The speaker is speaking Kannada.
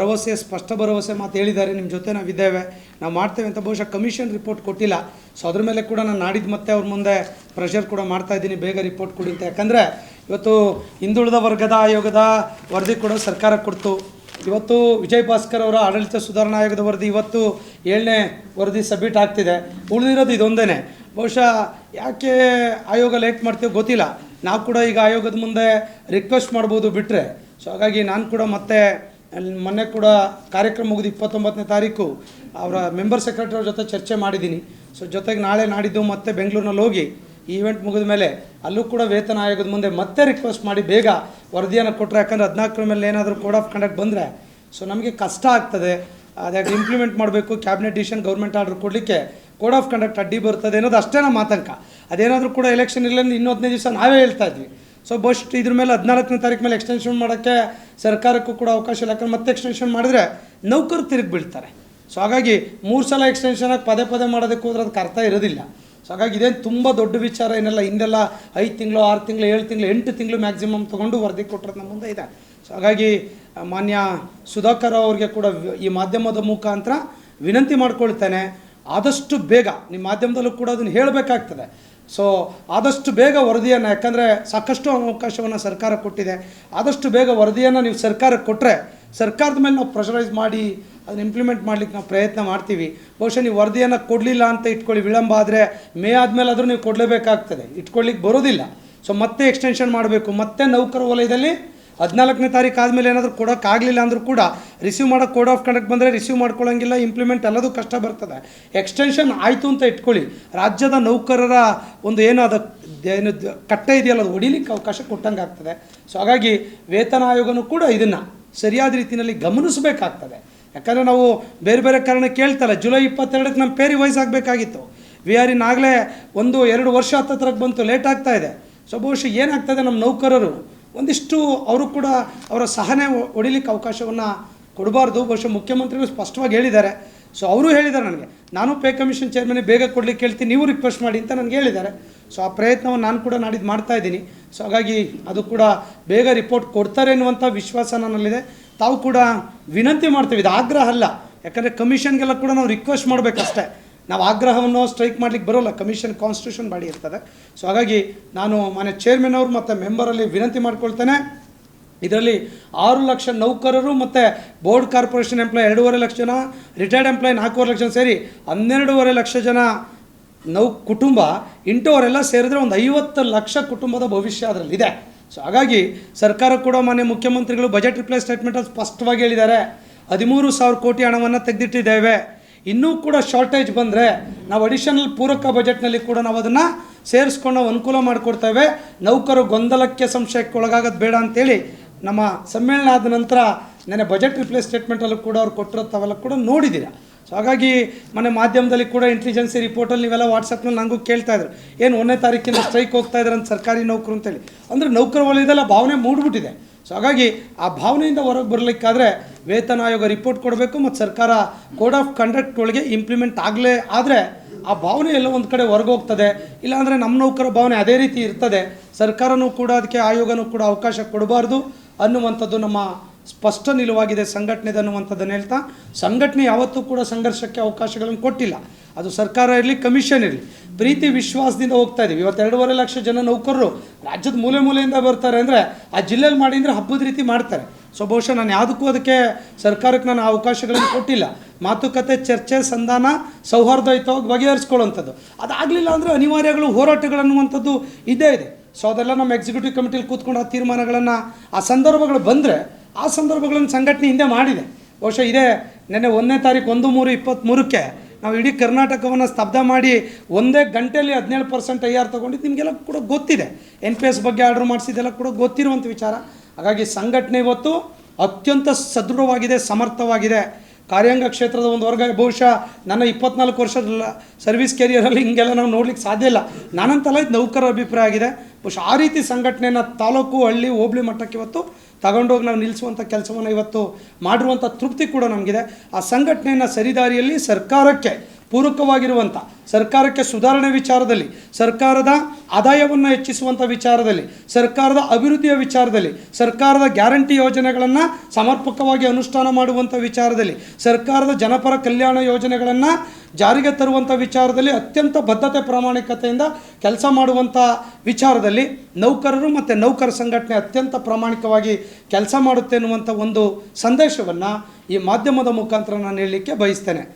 ಭರವಸೆ, ಸ್ಪಷ್ಟ ಭರವಸೆ ಮಾತು ಹೇಳಿದ್ದಾರೆ. ನಿಮ್ಮ ಜೊತೆ ನಾವಿದ್ದೇವೆ ನಾವು ಮಾಡ್ತೇವೆ ಅಂತ ಬಹುಶಃ ಕಮಿಷನ್ ರಿಪೋರ್ಟ್ ಕೊಟ್ಟಿಲ್ಲ. ಸೊ ಅದ್ರ ಮೇಲೆ ಕೂಡ ನಾನು ನಾಡಿದ್ದು ಮತ್ತೆ ಅವ್ರ ಮುಂದೆ ಪ್ರೆಷರ್ ಕೂಡ ಮಾಡ್ತಾ ಇದ್ದೀನಿ. ಬೇಗ ರಿಪೋರ್ಟ್ ಕೊಡಿ ಅಂತ. ಯಾಕಂದರೆ ಇವತ್ತು ಹಿಂದುಳಿದ ವರ್ಗದ ಆಯೋಗದ ವರದಿ ಕೂಡ ಸರ್ಕಾರ ಕೊಡ್ತು. ಇವತ್ತು ವಿಜಯ್ ಭಾಸ್ಕರ್ ಅವರ ಆಡಳಿತ ಸುಧಾರಣಾ ಆಯೋಗದ ವರದಿ ಇವತ್ತು ಏಳನೇ ವರದಿ ಸಬ್ಮಿಟ್ ಆಗ್ತಿದೆ. ಉಳಿದಿರೋದು ಇದೊಂದೇ ಬಹುಶಃ ಯಾಕೆ ಆಯೋಗ ಲೇಟ್ ಮಾಡ್ತೀವಿ ಗೊತ್ತಿಲ್ಲ. ನಾವು ಕೂಡ ಈಗ ಆಯೋಗದ ಮುಂದೆ ರಿಕ್ವೆಸ್ಟ್ ಮಾಡ್ಬೋದು ಬಿಟ್ಟರೆ ಸೊ ಹಾಗಾಗಿ ನಾನು ಕೂಡ ಮತ್ತೆ ಅಲ್ಲಿ ಮೊನ್ನೆ ಕೂಡ ಕಾರ್ಯಕ್ರಮ ಮುಗಿದು ಇಪ್ಪತ್ತೊಂಬತ್ತನೇ ತಾರೀಕು ಅವರ ಮೆಂಬರ್ ಸೆಕ್ರೆಟರಿ ಜೊತೆ ಚರ್ಚೆ ಮಾಡಿದ್ದೀನಿ. ಸೊ ಜೊತೆಗೆ ನಾಳೆ ನಾಡಿದ್ದು ಮತ್ತೆ ಬೆಂಗಳೂರಿನಲ್ಲಿ ಹೋಗಿ ಈವೆಂಟ್ ಮುಗಿದ ಮೇಲೆ ಅಲ್ಲೂ ಕೂಡ ವೇತನ ಆಯೋಗದ ಮುಂದೆ ಮತ್ತೆ ರಿಕ್ವೆಸ್ಟ್ ಮಾಡಿ ಬೇಗ ವರದಿಯನ್ನು ಕೊಟ್ಟರೆ ಯಾಕಂದರೆ ಹದಿನಾಲ್ಕರ ಮೇಲೆ ಏನಾದರೂ ಕೋಡ್ ಆಫ್ ಕಂಡಕ್ಟ್ ಬಂದರೆ ಸೊ ನಮಗೆ ಕಷ್ಟ ಆಗ್ತದೆ. ಅದಾಗಿ ಇಂಪ್ಲಿಮೆಂಟ್ ಮಾಡಬೇಕು ಕ್ಯಾಬಿನೆಟ್ ಡಿಸಿಷನ್ ಗೌರ್ಮೆಂಟ್ ಆರ್ಡರ್ ಕೊಡಲಿಕ್ಕೆ ಕೋಡ್ ಆಫ್ ಕಂಡಕ್ಟ್ ಅಡ್ಡಿ ಬರ್ತದೆ ಅನ್ನೋದು ಅಷ್ಟೇ ನಮ್ಮ ಆತಂಕ. ಅದೇನಾದರೂ ಕೂಡ ಎಲೆಕ್ಷನ್ ಇಲ್ಲ ಇನ್ನೂ ಹದಿನೈದು ದಿವಸ ನಾವೇ ಹೇಳ್ತಾ ಇದ್ವಿ. ಸೊ ಬಸ್ಟ್ ಇದ್ರ ಮೇಲೆ ಹದಿನಾಲ್ಕನೇ ತಾರೀಕು ಮೇಲೆ ಎಕ್ಸ್ಟೆನ್ಷನ್ ಮಾಡೋಕ್ಕೆ ಸರ್ಕಾರಕ್ಕೂ ಕೂಡ ಅವಕಾಶ ಇಲ್ಲ. ಯಾಕಂದ್ರೆ ಮತ್ತೆ ಎಕ್ಸ್ಟೆನ್ಷನ್ ಮಾಡಿದ್ರೆ ನೌಕರು ತಿರುಗಿ ಬೀಳ್ತಾರೆ. ಸೊ ಹಾಗಾಗಿ ಮೂರು ಸಲ ಎಕ್ಸ್ಟೆನ್ಷನ್ ಆಗಿ ಪದೇ ಪದೇ ಮಾಡೋದಕ್ಕೆ ಹೋದ್ರೆ ಅದಕ್ಕೆ ಅರ್ಥ ಇರೋದಿಲ್ಲ. ಸೊ ಹಾಗಾಗಿ ಇದೇನು ತುಂಬ ದೊಡ್ಡ ವಿಚಾರ ಏನೆಲ್ಲ. ಹಿಂದೆಲ್ಲ ಐದು ತಿಂಗಳು, ಆರು ತಿಂಗಳು, ಏಳು ತಿಂಗಳು, ಎಂಟು ತಿಂಗಳು ಮ್ಯಾಕ್ಸಿಮಮ್ ತೊಗೊಂಡು ವರದಿ ಕೊಟ್ಟರೆ ನಮ್ಮ ಮುಂದೆ ಇದೆ. ಸೊ ಹಾಗಾಗಿ ಮಾನ್ಯ ಸುಧಾಕರ್ ಅವ್ರಿಗೆ ಕೂಡ ಈ ಮಾಧ್ಯಮದ ಮುಖಾಂತರ ವಿನಂತಿ ಮಾಡ್ಕೊಳ್ತೇನೆ. ಆದಷ್ಟು ಬೇಗ, ನಿಮ್ಮ ಮಾಧ್ಯಮದಲ್ಲೂ ಕೂಡ ಅದನ್ನು ಹೇಳಬೇಕಾಗ್ತದೆ. ಸೊ ಆದಷ್ಟು ಬೇಗ ವರದಿಯನ್ನು, ಯಾಕಂದರೆ ಸಾಕಷ್ಟು ಅವಕಾಶವನ್ನು ಸರ್ಕಾರ ಕೊಟ್ಟಿದೆ. ಆದಷ್ಟು ಬೇಗ ವರದಿಯನ್ನು ನೀವು ಸರ್ಕಾರಕ್ಕೆ ಕೊಟ್ಟರೆ ಸರ್ಕಾರದ ಮೇಲೆ ನಾವು ಪ್ರೆಷರೈಸ್ ಮಾಡಿ, ಅದನ್ನ ಇಂಪ್ಲಿಮೆಂಟ್ ಮಾಡ್ಲಿಕ್ಕೆ ನಾವು ಪ್ರಯತ್ನ ಮಾಡ್ತೀವಿ. ಬಹುಶಃ ನೀವು ವರದಿಯನ್ನು ಕೊಡಲಿಲ್ಲ ಅಂತ ಇಟ್ಕೊಳ್ಳಿ, ವಿಳಂಬ ಆದರೆ ಮೇ ಆದಮೇಲೆ ಆದರೂ ನೀವು ಕೊಡಲೇಬೇಕಾಗ್ತದೆ. ಇಟ್ಕೊಳ್ಳಿಕ್ಕೆ ಬರೋದಿಲ್ಲ. ಸೊ ಮತ್ತೆ ಎಕ್ಸ್ಟೆನ್ಷನ್ ಮಾಡಬೇಕು. ಮತ್ತೆ ನೌಕರ ವಲಯದಲ್ಲಿ ಹದಿನಾಲ್ಕನೇ ತಾರೀಕು ಆದಮೇಲೆ ಏನಾದರೂ ಕೊಡೋಕ್ಕಾಗಲಿಲ್ಲ ಅಂದರೂ ಕೂಡ ರಿಸೀವ್ ಮಾಡೋ ಕೋಡ್ ಆಫ್ ಕಂಡಕ್ಟ್ ಬಂದರೆ ರಿಸೀವ್ ಮಾಡ್ಕೊಳ್ಳೋಂಗಿಲ್ಲ ಇಂಪ್ಲಿಮೆಂಟ್ ಎಲ್ಲದೂ ಕಷ್ಟ ಬರ್ತದೆ. ಎಕ್ಸ್ಟೆನ್ಷನ್ ಆಯಿತು ಅಂತ ಇಟ್ಕೊಳ್ಳಿ. ರಾಜ್ಯದ ನೌಕರರ ಒಂದು ಏನು ಅದು, ಏನು ಕಟ್ಟೆ ಇದೆಯಲ್ಲ ಅದು ಹೊಡಿಲಿಕ್ಕೆ ಅವಕಾಶ ಕೊಟ್ಟಂಗೆ ಆಗ್ತದೆ. ಸೊ ಹಾಗಾಗಿ ವೇತನ ಆಯೋಗನೂ ಕೂಡ ಇದನ್ನು ಸರಿಯಾದ ರೀತಿಯಲ್ಲಿ ಗಮನಿಸಬೇಕಾಗ್ತದೆ. ಯಾಕಂದರೆ ನಾವು ಬೇರೆ ಬೇರೆ ಕಾರಣ ಕೇಳ್ತಲ್ಲ, ಜುಲೈ ಇಪ್ಪತ್ತೆರಡಕ್ಕೆ ನಮ್ಮ ಪೇರಿ ವಯಸ್ಸು ಆಗಬೇಕಾಗಿತ್ತು. ವಿ ಆರ್ ಇನ್ ಆಗಲೇ ಒಂದು ಎರಡು ವರ್ಷ ಹತ್ತತ್ರಕ್ಕೆ ಬಂತು, ಲೇಟ್ ಆಗ್ತಾ ಸೊ ಬಹುಶಃ ಏನಾಗ್ತದೆ ನಮ್ಮ ನೌಕರರು? ಒಂದಿಷ್ಟು ಅವರು ಕೂಡ ಅವರ ಸಹನೆ ಹೊಡಿಲಿಕ್ಕೆ ಅವಕಾಶವನ್ನು ಕೊಡಬಾರ್ದು. ಬಹುಶಃ ಮುಖ್ಯಮಂತ್ರಿಗಳು ಸ್ಪಷ್ಟವಾಗಿ ಹೇಳಿದ್ದಾರೆ. ಸೊ ಅವರು ಹೇಳಿದ್ದಾರೆ ನನಗೆ. ನಾನು ಪೇ ಕಮಿಷನ್ ಚೇರ್ಮನ್ ಬೇಗ ಕೊಡ್ಲಿಕ್ಕೆ ಹೇಳ್ತೀನಿ ನೀವು ರಿಕ್ವೆಸ್ಟ್ ಮಾಡಿ ಅಂತ ನನಗೆ ಹೇಳಿದ್ದಾರೆ. ಸೊ ಆ ಪ್ರಯತ್ನವನ್ನು ನಾನು ಕೂಡ ನಾಡಿದ್ದು ಮಾಡ್ತಾ ಇದ್ದೀನಿ. ಸೊ ಹಾಗಾಗಿ ಅದು ಕೂಡ ಬೇಗ ರಿಪೋರ್ಟ್ ಕೊಡ್ತಾರೆ ಎನ್ನುವಂಥ ವಿಶ್ವಾಸ ನನ್ನಲ್ಲಿದೆ. ತಾವು ಕೂಡ ವಿನಂತಿ ಮಾಡ್ತೀವಿ. ಇದು ಆಗ್ರಹ ಅಲ್ಲ. ಯಾಕಂದರೆ ಕಮಿಷನ್ಗೆಲ್ಲ ಕೂಡ ನಾವು ರಿಕ್ವೆಸ್ಟ್ ಮಾಡಬೇಕಷ್ಟೇ. ನಾವು ಆಗ್ರಹವನ್ನು ಸ್ಟ್ರೈಕ್ ಮಾಡ್ಲಿಕ್ಕೆ ಬರೋಲ್ಲ, ಕಮಿಷನ್ ಕಾನ್ಸ್ಟಿಟ್ಯೂಷನ್ ಬಾಡಿ ಇರ್ತದೆ. ಸೊ ಹಾಗಾಗಿ ನಾನು ಮನೆ ಚೇರ್ಮನ್ ಅವರು ಮತ್ತು ಮೆಂಬರಲ್ಲಿ ವಿನಂತಿ ಮಾಡ್ಕೊಳ್ತೇನೆ. ಇದರಲ್ಲಿ ಆರು ಲಕ್ಷ ನೌಕರರು ಮತ್ತು ಬೋರ್ಡ್ ಕಾರ್ಪೊರೇಷನ್ ಎಂಪ್ಲಾಯ್ ಎರಡೂವರೆ ಲಕ್ಷ ಜನ ರಿಟೈರ್ಡ್ ಎಂಪ್ಲಾಯ್ ನಾಲ್ಕೂವರೆ ಲಕ್ಷ ಜನ ಸೇರಿ ಹನ್ನೆರಡೂವರೆ ಲಕ್ಷ ಜನ ನೌ, ಕುಟುಂಬ ಇಂಟೋವರೆಲ್ಲ ಸೇರಿದ್ರೆ ಒಂದು ಐವತ್ತು ಲಕ್ಷ ಕುಟುಂಬದ ಭವಿಷ್ಯ ಅದರಲ್ಲಿದೆ. ಸೊ ಹಾಗಾಗಿ ಸರ್ಕಾರ ಕೂಡ ಮಾನ್ಯ ಮುಖ್ಯಮಂತ್ರಿಗಳು ಬಜೆಟ್ ರಿಪ್ಲೈ ಸ್ಟೇಟ್ಮೆಂಟಲ್ಲಿ ಸ್ಪಷ್ಟವಾಗಿ ಹೇಳಿದ್ದಾರೆ. ಹದಿಮೂರು ಸಾವಿರ ಕೋಟಿ ಹಣವನ್ನು ತೆಗೆದಿಟ್ಟಿದ್ದೇವೆ. ಇನ್ನೂ ಕೂಡ ಶಾರ್ಟೇಜ್ ಬಂದರೆ ನಾವು ಅಡಿಷನಲ್ ಪೂರಕ ಬಜೆಟ್ನಲ್ಲಿ ಕೂಡ ನಾವು ಅದನ್ನು ಸೇರಿಸ್ಕೊಂಡು ನಾವು ಅನುಕೂಲ ಮಾಡಿಕೊಡ್ತೇವೆ. ನೌಕರು ಗೊಂದಲಕ್ಕೆ ಸಂಶಯಕ್ಕೆ ಒಳಗಾಗೋದು ಬೇಡ ಅಂತೇಳಿ ನಮ್ಮ ಸಮ್ಮೇಳನ ಆದ ನಂತರ ನೆನೆ ಬಜೆಟ್ ರಿಪ್ಲೇಸ್ ಸ್ಟೇಟ್ಮೆಂಟಲ್ಲೂ ಕೂಡ ಅವ್ರು ಕೊಟ್ಟಿರೋ ತಾವೆಲ್ಲ ಕೂಡ ನೋಡಿದ್ದೀರಾ ಸೊ ಹಾಗಾಗಿ ಮನೆ ಮಾಧ್ಯಮದಲ್ಲಿ ಕೂಡ ಇಂಟೆಲಿಜೆನ್ಸಿ ರಿಪೋರ್ಟಲ್ಲಿ ನೀವೆಲ್ಲ ವಾಟ್ಸಪ್ನಲ್ಲಿ ನನಗೂ ಕೇಳ್ತಾ ಇದ್ರು. ಏನು ಒಂದನೇ ತಾರೀಕಿನ ಸ್ಟ್ರೈಕ್ ಹೋಗ್ತಾ ಇದ್ದಾರೆ ಅಂತ ಸರ್ಕಾರಿ ನೌಕರು ಅಂತೇಳಿ. ಅಂದರೆ ನೌಕರ ವಲಯದಲ್ಲ ಭಾವನೆ ಮೂಡ್ಬಿಟ್ಟಿದೆ. ಸೊ ಹಾಗಾಗಿ ಆ ಭಾವನೆಯಿಂದ ಹೊರಗೆ ಬರಲಿಕ್ಕಾದರೆ ವೇತನ ಆಯೋಗ ರಿಪೋರ್ಟ್ ಕೊಡಬೇಕು ಮತ್ತು ಸರ್ಕಾರ ಕೋಡ್ ಆಫ್ ಕಂಡಕ್ಟ್ ಒಳಗೆ ಇಂಪ್ಲಿಮೆಂಟ್ ಆಗಲೇ ಆದರೆ ಆ ಭಾವನೆ ಎಲ್ಲ ಒಂದು ಕಡೆ ಹೊರಗೋಗ್ತದೆ ಇಲ್ಲಾಂದರೆ ನಮ್ಮ ನೌಕರ ಭಾವನೆ ಅದೇ ರೀತಿ ಇರ್ತದೆ. ಸರ್ಕಾರನೂ ಕೂಡ ಅದಕ್ಕೆ ಆಯೋಗನೂ ಕೂಡ ಅವಕಾಶ ಕೊಡಬಾರ್ದು ಅನ್ನುವಂಥದ್ದು ನಮ್ಮ ಸ್ಪಷ್ಟ ನಿಲುವಾಗಿದೆ ಸಂಘಟನೆದು ಅನ್ನುವಂಥದ್ದನ್ನು ಹೇಳ್ತಾ, ಸಂಘಟನೆ ಯಾವತ್ತೂ ಕೂಡ ಸಂಘರ್ಷಕ್ಕೆ ಅವಕಾಶಗಳನ್ನು ಕೊಟ್ಟಿಲ್ಲ. ಅದು ಸರ್ಕಾರ ಇರಲಿ, ಕಮಿಷನ್ ಇರಲಿ. ಪ್ರೀತಿ, ವಿಶ್ವಾಸದಿಂದ ಹೋಗ್ತಾ ಇದ್ದೀವಿ ಇವತ್ತು ಎರಡೂವರೆ ಲಕ್ಷ ಜನ ನೌಕರರು ರಾಜ್ಯದ ಮೂಲೆ ಮೂಲೆಯಿಂದ ಬರ್ತಾರೆ ಅಂದರೆ ಆ ಜಿಲ್ಲೆಯಲ್ಲಿ ಮಾಡಿ ಅಂದರೆ ಹಬ್ಬದ ರೀತಿ ಮಾಡ್ತಾರೆ. ಸೊ ಬಹುಶಃ ನಾನು ಯಾವುದಕ್ಕೂ ಅದಕ್ಕೆ ಸರ್ಕಾರಕ್ಕೆ ನಾನು ಆ ಅವಕಾಶಗಳನ್ನು ಕೊಟ್ಟಿಲ್ಲ. ಮಾತುಕತೆ, ಚರ್ಚೆ, ಸಂಧಾನ ಸೌಹಾರ್ದಯುತವಾಗಿ ಬಗೆಹರಿಸ್ಕೊಳ್ಳುವಂಥದ್ದು. ಅದಾಗಲಿಲ್ಲ ಅಂದರೆ ಅನಿವಾರ್ಯಗಳು ಹೋರಾಟಗಳನ್ನುವಂಥದ್ದು ಇದೇ ಇದೆ. ಸೊ ಅದೆಲ್ಲ ನಮ್ಮ ಎಕ್ಸಿಕ್ಯೂಟಿವ್ ಕಮಿಟಿಲಿ ಕೂತ್ಕೊಂಡು ಆ ತೀರ್ಮಾನಗಳನ್ನು, ಆ ಸಂದರ್ಭಗಳು ಬಂದರೆ ಆ ಸಂದರ್ಭಗಳನ್ನು ಸಂಘಟನೆ ಹಿಂದೆ ಮಾಡಿದೆ. ಬಹುಶಃ ಇದೇ ನೆನ್ನೆ ಒಂದನೇ ತಾರೀಕು ಒಂದು ಮೂರು ಇಪ್ಪತ್ತ್ಮೂರಕ್ಕೆ ನಾವು ಇಡೀ ಕರ್ನಾಟಕವನ್ನು ಸ್ತಬ್ಧ ಮಾಡಿ ಒಂದೇ ಗಂಟೆಯಲ್ಲಿ ಹದಿನೇಳು ಪರ್ಸೆಂಟ್ ಐ ಆರ್ ತೊಗೊಂಡಿದ್ದು ನಿಮಗೆಲ್ಲ ಕೂಡ ಗೊತ್ತಿದೆ. ಎನ್ ಪಿ ಎಸ್ ಬಗ್ಗೆ ಆರ್ಡ್ರ್ ಮಾಡಿಸಿದ್ದೆಲ್ಲ ಕೂಡ ಗೊತ್ತಿರುವಂಥ ವಿಚಾರ. ಹಾಗಾಗಿ ಸಂಘಟನೆ ಇವತ್ತು ಅತ್ಯಂತ ಸದೃಢವಾಗಿದೆ, ಸಮರ್ಥವಾಗಿದೆ. ಕಾರ್ಯಾಂಗ ಕ್ಷೇತ್ರದ ಒಂದು ವರ್ಗ, ಬಹುಶಃ ನನ್ನ ಇಪ್ಪತ್ನಾಲ್ಕು ವರ್ಷದ ಸರ್ವಿಸ್ ಕೆರಿಯರಲ್ಲಿ ಹಿಂಗೆಲ್ಲ ನಾವು ನೋಡ್ಲಿಕ್ಕೆ ಸಾಧ್ಯ ಇಲ್ಲ. ನಾನಂತಲ್ಲ ಇದು ನೌಕರ ಅಭಿಪ್ರಾಯ ಆಗಿದೆ. ಬಹುಶಃ ಆ ರೀತಿ ಸಂಘಟನೆಯನ್ನು ತಾಲೂಕು, ಹಳ್ಳಿ, ಹೋಬಳಿ ಮಟ್ಟಕ್ಕೆ ಇವತ್ತು ತಗೊಂಡೋಗಿ ನಾವು ನಿಲ್ಲಿಸುವಂಥ ಕೆಲಸವನ್ನು ಇವತ್ತು ಮಾಡಿರುವಂಥ ತೃಪ್ತಿ ಕೂಡ ನಮಗಿದೆ. ಆ ಸಂಘಟನೆಯನ್ನು ಸರಿದಾರಿಯಲ್ಲಿ ಸರ್ಕಾರಕ್ಕೆ ಪೂರಕವಾಗಿರುವಂಥ ಸರ್ಕಾರಕ್ಕೆ ಸುಧಾರಣೆ ವಿಚಾರದಲ್ಲಿ, ಸರ್ಕಾರದ ಆದಾಯವನ್ನು ಹೆಚ್ಚಿಸುವಂಥ ವಿಚಾರದಲ್ಲಿ, ಸರ್ಕಾರದ ಅಭಿವೃದ್ಧಿಯ ವಿಚಾರದಲ್ಲಿ, ಸರ್ಕಾರದ ಗ್ಯಾರಂಟಿ ಯೋಜನೆಗಳನ್ನು ಸಮರ್ಪಕವಾಗಿ ಅನುಷ್ಠಾನ ಮಾಡುವಂಥ ವಿಚಾರದಲ್ಲಿ, ಸರ್ಕಾರದ ಜನಪರ ಕಲ್ಯಾಣ ಯೋಜನೆಗಳನ್ನು ಜಾರಿಗೆ ತರುವಂಥ ವಿಚಾರದಲ್ಲಿ ಅತ್ಯಂತ ಬದ್ಧತೆ ಪ್ರಾಮಾಣಿಕತೆಯಿಂದ ಕೆಲಸ ಮಾಡುವಂಥ ವಿಚಾರದಲ್ಲಿ ನೌಕರರು ಮತ್ತು ನೌಕರ ಸಂಘಟನೆ ಅತ್ಯಂತ ಪ್ರಾಮಾಣಿಕವಾಗಿ ಕೆಲಸ ಮಾಡುತ್ತೆ ಎನ್ನುವಂಥ ಒಂದು ಸಂದೇಶವನ್ನು ಈ ಮಾಧ್ಯಮದ ಮುಖಾಂತರ ನಾನು ಹೇಳಲಿಕ್ಕೆ ಬಯಸ್ತೇನೆ.